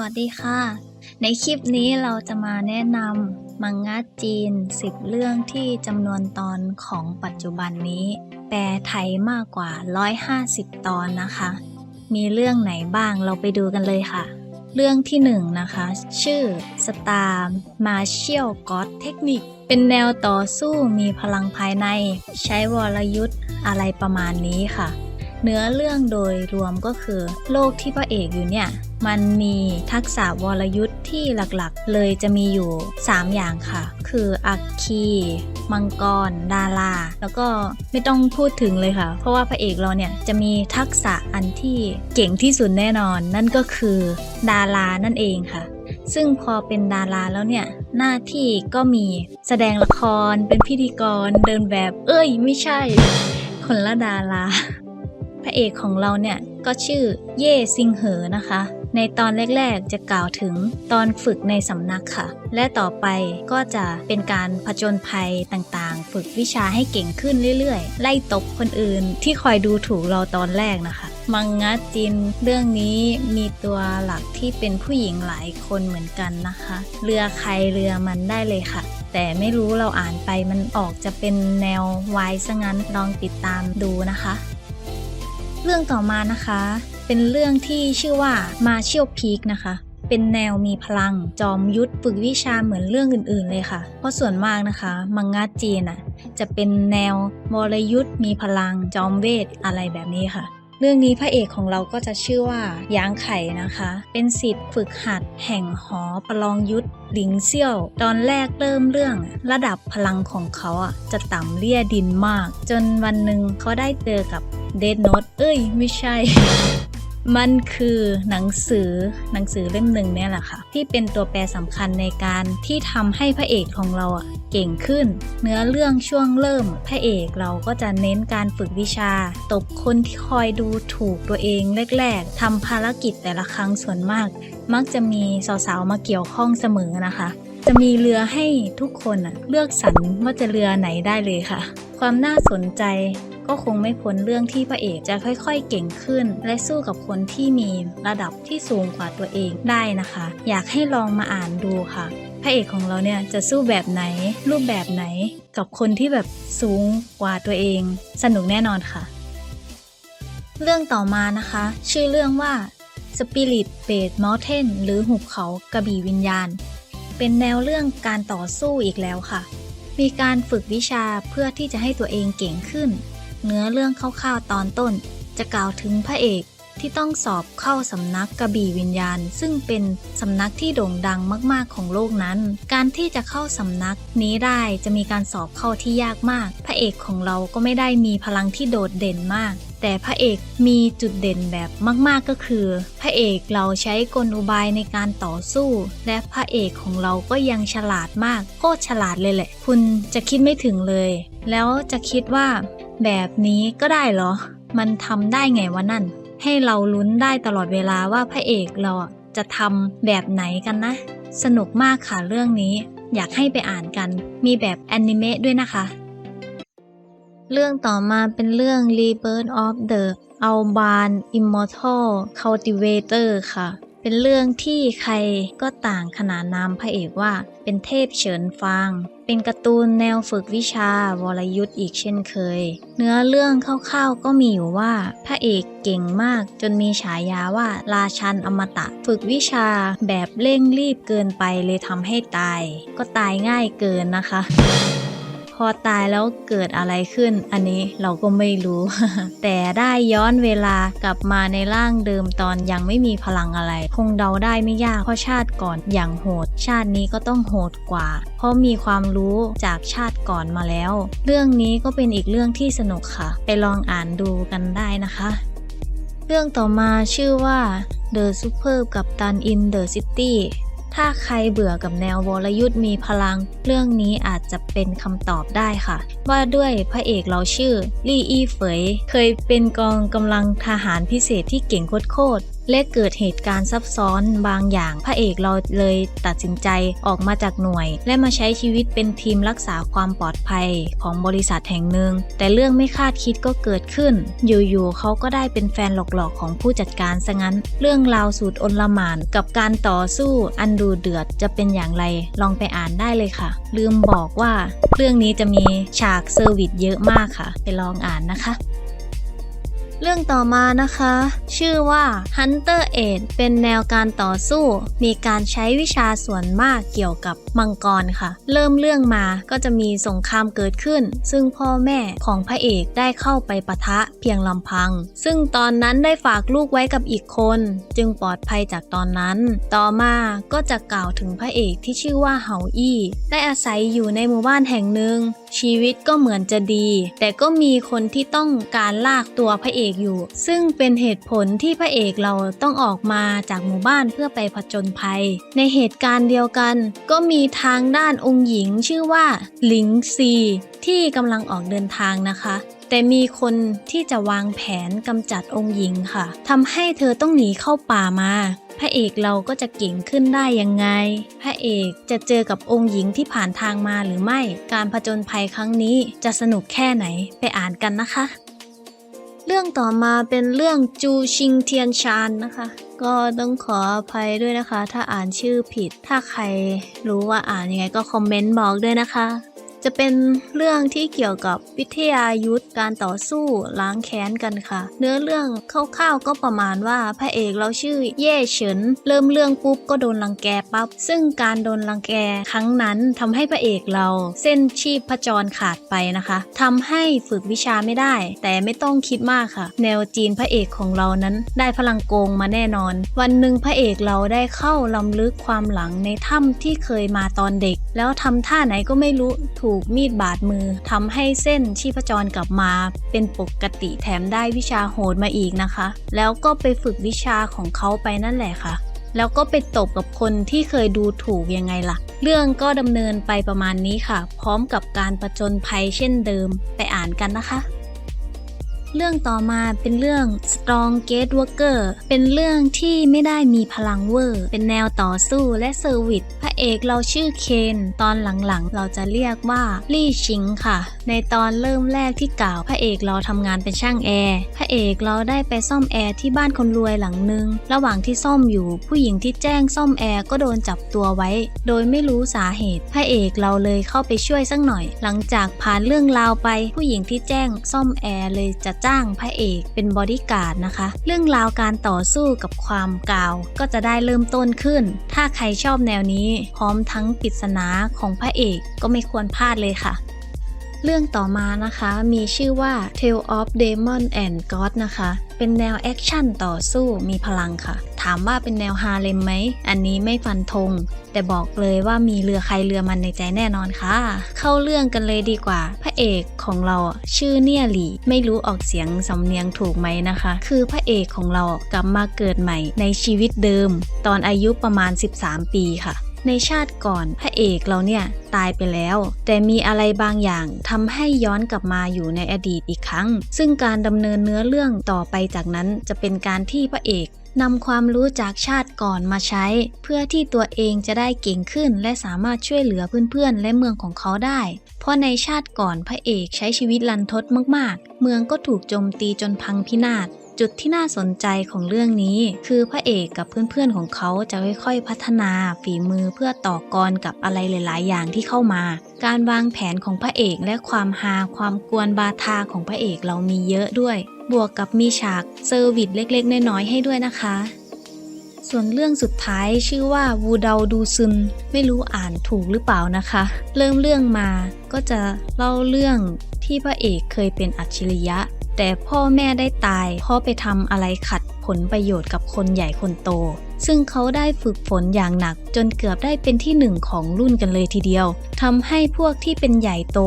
วัสดีค่ะ ในคลิปนี้เราจะมาแนะนำมังงะจีน 10 เรื่องที่จำนวนตอนของปัจจุบันนี้ แปลไทยมากกว่า 150 ตอนนะคะ มีเรื่องไหนบ้างเราไปดูกันเลยค่ะ เรื่องที่หนึ่งนะคะ ชื่อ Star Martial God Technique เป็นแนวต่อสู้มีพลังภายใน ใช้วรยุทธ์อะไรประมาณนี้ค่ะ เนื้อเรื่องโดยรวมก็คือ โลกที่พระเอกอยู่เนี่ย มันมีทักษะวรยุทธ์ที่หลักๆ เลยจะมีอยู่ 3 อย่างค่ะ คืออัคคีมังกร ดารา แล้วก็ไม่ต้องพูดถึงเลยค่ะ เพราะว่าพระเอกเราเนี่ยจะมีทักษะอันที่เก่งที่สุดแน่นอน นั่นก็คือดารานั่นเองค่ะ ซึ่งพอเป็นดาราแล้วเนี่ย หน้าที่ก็มีแสดงละคร เป็นพิธีกร เดินแบบ เอ้ย ไม่ใช่ คนละดารา ระเอกของเราเนี่ยก็ชื่อเย่ซิงเหอนะคะ ในตอนแรกๆจะกล่าวถึงตอนฝึกในสำนักค่ะ และต่อไปก็จะเป็นการผจญภัยต่างๆ ฝึกวิชาให้เก่งขึ้นเรื่อยๆ ไล่ตบคนอื่นที่คอยดูถูกเราตอนแรกนะคะ มังงะจินเรื่องนี้มีตัวหลักที่เป็นผู้หญิงหลายคนเหมือนกันนะคะ เรือใครเรือมันได้เลยค่ะแต่ไม่รู้เราอ่านไปมันออกจะเป็นแนววายซะงั้นลองติดตามดูนะคะ เรื่องต่อมานะคะ เป็นเรื่องที่ชื่อว่ามาเชียลพีกนะคะ เป็นแนวมีพลัง จอมยุทธฝึกวิชาเหมือนเรื่องอื่นๆเลยค่ะ เพราะส่วนมากนะคะมังงะจีนอะจะเป็นแนววรยุทธมีพลังจอมเวทอะไรแบบนี้ค่ะเรื่องนี้พระเอกของเราก็จะชื่อว่าหยางไข่นะคะ เป็นสิทธิ์ฝึกหัดแห่งหอประลองยุทธหลิงเซี่ยว ตอนแรกเริ่มเรื่อง ระดับพลังของเขาอะจะต่ำเลี่ยดินมาก จนวันหนึ่งเขาได้เจอกับ เดดโน e เอ้ย ไม่ใช่ มันคือหนังสือหนังสือเล่มหนึ่งเนี่ยแหละค่ะ ที่เป็นตัวแปรสำคัญในการที่ทำให้พระเอกของเราอะเก่งขึ้น เนื้อเรื่องช่วงเริ่ม พระเอกเราก็จะเน้นการฝึกวิชา ตบคนที่คอยดูถูกตัวเองแรกๆทำภารกิจแต่ละครั้งส่วนมาก มักจะมีสาวๆมาเกี่ยวข้องเสมอนะคะ จะมีเรือให้ทุกคนอะเลือกสรรว่าจะเรือไหนได้เลยค่ะ ความน่าสนใจ ก็คงไม่พ้นเรื่องที่พระเอกจะค่อยๆ เก่งขึ้น และสู้กับคนที่มีระดับที่สูงกว่าตัวเองได้นะคะ อยากให้ลองมาอ่านดูค่ะพระเอกของเราเนี่ยจะสู้แบบไหน รูปแบบไหน กับคนที่แบบสูงกว่าตัวเอง สนุกแน่นอนค่ะ เรื่องต่อมานะคะ ชื่อเรื่องว่า Spirit Base Mountain หรือหุบเขากระบี่วิญญาณ เป็นแนวเรื่องการต่อสู้อีกแล้วค่ะ มีการฝึกวิชาเพื่อที่จะให้ตัวเองเก่งขึ้น เนื้อเรื่องคร่าวๆตอนต้น จะกล่าวถึงพระเอกที่ต้องสอบเข้าสำนักกระบี่วิญญาณ ซึ่งเป็นสำนักที่โด่งดังมากๆของโลกนั้น การที่จะเข้าสำนักนี้ได้จะมีการสอบเข้าที่ยากมาก พระเอกของเราก็ไม่ได้มีพลังที่โดดเด่นมาก แต่พระเอกมีจุดเด่นแบบมากๆก็คือ พระเอกเราใช้กลอุบายในการต่อสู้ และพระเอกของเราก็ยังฉลาดมากโคตรฉลาดเลยแหละ คุณจะคิดไม่ถึงเลย แล้วจะคิดว่า แบบนี้ก็ได้เหรอ มันทำได้ไงวะนั่น ให้เราลุ้นได้ตลอดเวลาว่าพระเอกเราจะทำแบบไหนกันนะ สนุกมากค่ะเรื่องนี้ อยากให้ไปอ่านกัน มีแบบแอนิเมะด้วยนะคะ เรื่องต่อมาเป็นเรื่อง Rebirth of the Alban Immortal Cultivator ค่ะ เป็นเรื่องที่ใครก็ต่างขนานนามพระเอกว่าเป็นเทพเฉินฟาง เป็นการ์ตูนแนวฝึกวิชาวรยุทธ์อีกเช่นเคย เนื้อเรื่องคร่าวๆก็มีอยู่ว่าพระเอกเก่งมากจนมีฉายาว่าราชันอมตะ ฝึกวิชาแบบเร่งรีบเกินไปเลยทำให้ตาย ก็ตายง่ายเกินนะคะ พอตายแล้วเกิดอะไรขึ้น อันนี้เราก็ไม่รู้ แต่ได้ย้อนเวลากลับมาในร่างเดิมตอนยังไม่มีพลังอะไร คงเดาได้ไม่ยากเพราะชาติก่อนอย่างโหด ชาตินี้ก็ต้องโหดกว่า เพราะมีความรู้จากชาติก่อนมาแล้ว เรื่องนี้ก็เป็นอีกเรื่องที่สนุกค่ะ ไปลองอ่านดูกันได้นะคะ เรื่องต่อมาชื่อว่า The Super กับตัน in the City ถ้าใครเบื่อกับแนววรยุทธ์มีพลัง เรื่องนี้อาจจะเป็นคำตอบได้ค่ะ ว่าด้วยพระเอกเราชื่อลี่อี้เฟย เคยเป็นกองกำลังทหารพิเศษที่เก่งโคตร และเกิดเหตุการณ์ซับซ้อนบางอย่าง พระเอกเราเลยตัดสินใจออกมาจากหน่วย และมาใช้ชีวิตเป็นทีมรักษาความปลอดภัยของบริษัทแห่งหนึ่ง แต่เรื่องไม่คาดคิดก็เกิดขึ้น อยู่ๆเขาก็ได้เป็นแฟนหลอกๆของผู้จัดการซะงั้น เรื่องราวสูตรอนลมานกับการต่อสู้อันดูเดือดจะเป็นอย่างไร ลองไปอ่านได้เลยค่ะ ลืมบอกว่า เรื่องนี้จะมีฉากเซอร์วิสเยอะมากค่ะ ไปลองอ่านนะคะ เรื่องต่อมานะคะ ชื่อว่า Hunter Age เป็นแนวการต่อสู้ มีการใช้วิชาส่วนมากเกี่ยวกับมังกรค่ะ เริ่มเรื่องมาก็จะมีสงครามเกิดขึ้น ซึ่งพ่อแม่ของพระเอกได้เข้าไปปะทะเพียงลำพัง ซึ่งตอนนั้นได้ฝากลูกไว้กับอีกคน จึงปลอดภัยจากตอนนั้น ต่อมาก็จะกล่าวถึงพระเอกที่ชื่อว่าเฮาอี้ได้อาศัยอยู่ในหมู่บ้านแห่งหนึ่งชีวิตก็เหมือนจะดี แต่ก็มีคนที่ต้องการลากตัวพระเอกอกอยู่ ซึ่งเป็นเหตุผลที่พระเอกเราต้องออกมาจากหมู่บ้านเพื่อไปผจญภัย ในเหตุการณ์เดียวกัน ก็มีทางด้านองค์หญิงชื่อว่าหลิงซีที่กำลังออกเดินทางนะคะแต่มีคนที่จะวางแผนกำจัดองค์หญิงค่ะทำให้เธอต้องหนีเข้าป่ามา พระเอกเราก็จะเก่งขึ้นได้ยังไง พระเอกจะเจอกับองค์หญิงที่ผ่านทางมาหรือไม่ การผจญภัยครั้งนี้จะสนุกแค่ไหนไปอ่านกันนะคะ เรื่องต่อมาเป็นเรื่องจูชิงเทียนชานนะคะ ก็ต้องขออภัยด้วยนะคะ ถ้าอ่านชื่อผิด ถ้าใครรู้ว่าอ่านยังไงก็คอมเมนต์บอกด้วยนะคะ จะเป็นเรื่องที่เกี่ยวกับวิทยายุทธการต่อสู้ล้างแค้นกันค่ะ เนื้อเรื่องคร่าวๆก็ประมาณว่าพระเอกเราชื่อเย่เฉิน เริ่มเรื่องปุ๊บก็โดนรังแกปั๊บซึ่งการโดนรังแกครั้งนั้นทำให้พระเอกเรา เส้นชีพจรขาดไปนะคะทำให้ฝึกวิชาไม่ได้ แต่ไม่ต้องคิดมากค่ะ แนวจีนพระเอกของเรานั้น ได้พลังโกงมาแน่นอน วันหนึ่งพระเอกเราได้เข้าลำลึกความหลังในถ้ำที่เคยมาตอนเด็ก แล้วทำท่าไหนก็ไม่รู้ถูกมีดบาดมือทำให้เส้นชีพจรกลับมา เป็นปกติแถมได้วิชาโหดมาอีกนะคะ แล้วก็ไปฝึกวิชาของเขาไปนั่นแหละค่ะ แล้วก็ไปตบกับคนที่เคยดูถูกยังไงล่ะ เรื่องก็ดำเนินไปประมาณนี้ค่ะ พร้อมกับการประจนภัยเช่นเดิมไปอ่านกันนะคะเรื่องต่อมาเป็นเรื่อง Strong Gate Worker เป็นเรื่องที่ไม่ได้มีพลังเวอร์ เป็นแนวต่อสู้และเซอร์วิสพระเอกเราชื่อเคนตอนหลังๆ เราจะเรียกว่าลี่ชิงค่ะ ในตอนเริ่มแรกที่กล่าวพระเอกเราทำงานเป็นช่างแอร์พระเอกเราได้ไปซ่อมแอร์ที่บ้านคนรวยหลังนึง ระหว่างที่ซ่อมอยู่ผู้หญิงที่แจ้งซ่อมแอร์ก็โดนจับตัวไว้ โดยไม่รู้สาเหตุ พระเอกเราเลยเข้าไปช่วยสักหน่อย หลังจากผ่านเรื่องราวไป ผู้หญิงที่แจ้งซ่อมแอร์เลยจะจ้างพระเอกเป็นบอดี้การ์ดนะคะ เรื่องราวการต่อสู้กับความกาว ก็จะได้เริ่มต้นขึ้น ถ้าใครชอบแนวนี้พร้อมทั้งปริศนาของพระเอกก็ไม่ควรพลาดเลยค่ะ เรื่องต่อมานะคะมีชื่อว่า Tale of Demon and God นะคะ เป็นแนวแอคชั่นต่อสู้มีพลังค่ะ ถามว่าเป็นแนวฮาเลมไหม อันนี้ไม่ฟันธง แต่บอกเลยว่ามีเรือใครเรือมันในใจแน่นอนค่ะ เข้าเรื่องกันเลยดีกว่า พระเอกของเราชื่อเนี่ยหลี่ไม่รู้ออกเสียงสำเนียงถูกไหมนะคะ คือพระเอกของเรากลับมาเกิดใหม่ในชีวิตเดิม ตอนอายุประมาณ 13 ปีค่ะ ในชาติก่อนพระเอกเราเนี่ยตายไปแล้ว แต่มีอะไรบางอย่างทำให้ย้อนกลับมาอยู่ในอดีตอีกครั้ง ซึ่งการดำเนินเนื้อเรื่องต่อไปจากนั้นจะเป็นการที่พระเอกนำความรู้จากชาติก่อนมาใช้ เพื่อที่ตัวเองจะได้เก่งขึ้น และสามารถช่วยเหลือเพื่อนๆ และเมืองของเขาได้ เพราะในชาติก่อนพระเอกใช้ชีวิตลันทดมากๆ เมืองก็ถูกโจมตีจนพังพินาศ จุดที่น่าสนใจของเรื่องนี้ คือพระเอกกับเพื่อนๆของเขาจะค่อยๆพัฒนาฝีมือเพื่อต่อกรกับอะไรหลาย ๆ อย่างที่เข้ามา การวางแผนของพระเอกและความฮาความกวนบาทาของพระเอกเรามีเยอะด้วย บวกกับมีฉากเซอร์วิสเล็กๆ น้อยๆให้ด้วยนะคะ ส่วนเรื่องสุดท้ายชื่อว่าวูเดาดูซึนไม่รู้อ่านถูกหรือเปล่านะคะ เริ่มเรื่องมาก็จะเล่าเรื่องที่พระเอกเคยเป็นอัจฉริยะ แต่พ่อแม่ได้ตายเพราะไปทำอะไรขัดผลประโยชน์กับคนใหญ่คนโต ซึ่งเขาได้ฝึกฝนอย่างหนักจนเกือบได้เป็นที่หนึ่งของรุ่นกันเลยทีเดียวทำให้พวกที่เป็นใหญ่โต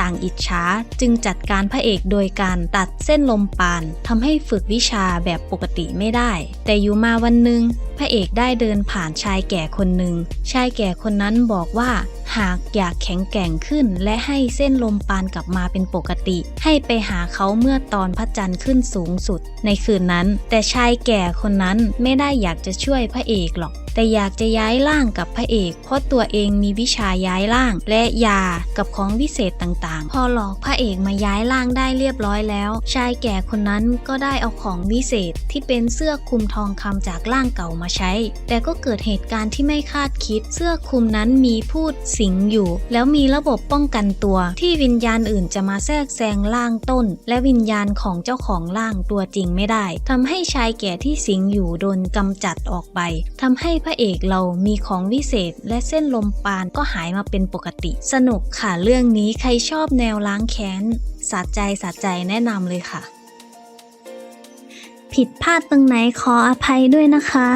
ต่างอิจฉาจึงจัดการพระเอกโดยการตัดเส้นลมปานทำให้ฝึกวิชาแบบปกติไม่ได้ แต่อยู่มาวันหนึ่งพระเอกได้เดินผ่านชายแก่คนหนึ่งชายแก่คนนั้นบอกว่าหากอยากแข็งแกร่งขึ้น และให้เส้นลมปานกลับมาเป็นปกติ ให้ไปหาเขาเมื่อตอนพระจันทร์ขึ้นสูงสุด ในคืนนั้น แต่ชายแก่คนนั้นไม่ได้อยากจะช่วยพระเอกหรอก แต่อยากจะย้ายร่างกับพระเอก เพราะตัวเองมีวิชาย้ายร่าง และยากับของวิเศษต่างๆ พอหลอกพระเอกมาย้ายร่างได้เรียบร้อยแล้ว ชายแก่คนนั้นก็ได้เอาของวิเศษที่เป็นเสื้อคลุมทองคำจากร่างเก่ามาใช้ แต่ก็เกิดเหตุการณ์ที่ไม่คาดคิด เสื้อคลุมนั้นมีพูดสิงอยู่ แล้วมีระบบป้องกันตัว ที่วิญญาณอื่นจะมาแทรกแซงร่างต้น และวิญญาณของเจ้าของร่างตัวจริงไม่ได้ทำให้ชายแก่ที่สิงอยู่โดนกำจัดออกไปทำให้พระเอกเรามีของวิเศษ และเส้นลมปานก็หายมาเป็นปกติ สนุกค่ะเรื่องนี้ใครชอบแนวล้างแค้นสะใจสะใจแนะนำเลยค่ะ ผิดพลาดตรงไหนขออภัยด้วยนะคะ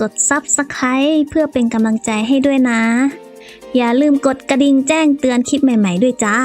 กด Subscribe เพื่อเป็นกำลังใจให้ด้วยนะ อย่าลืมกดกระดิ่งแจ้งเตือนคลิปใหม่ ๆ ด้วยจ้า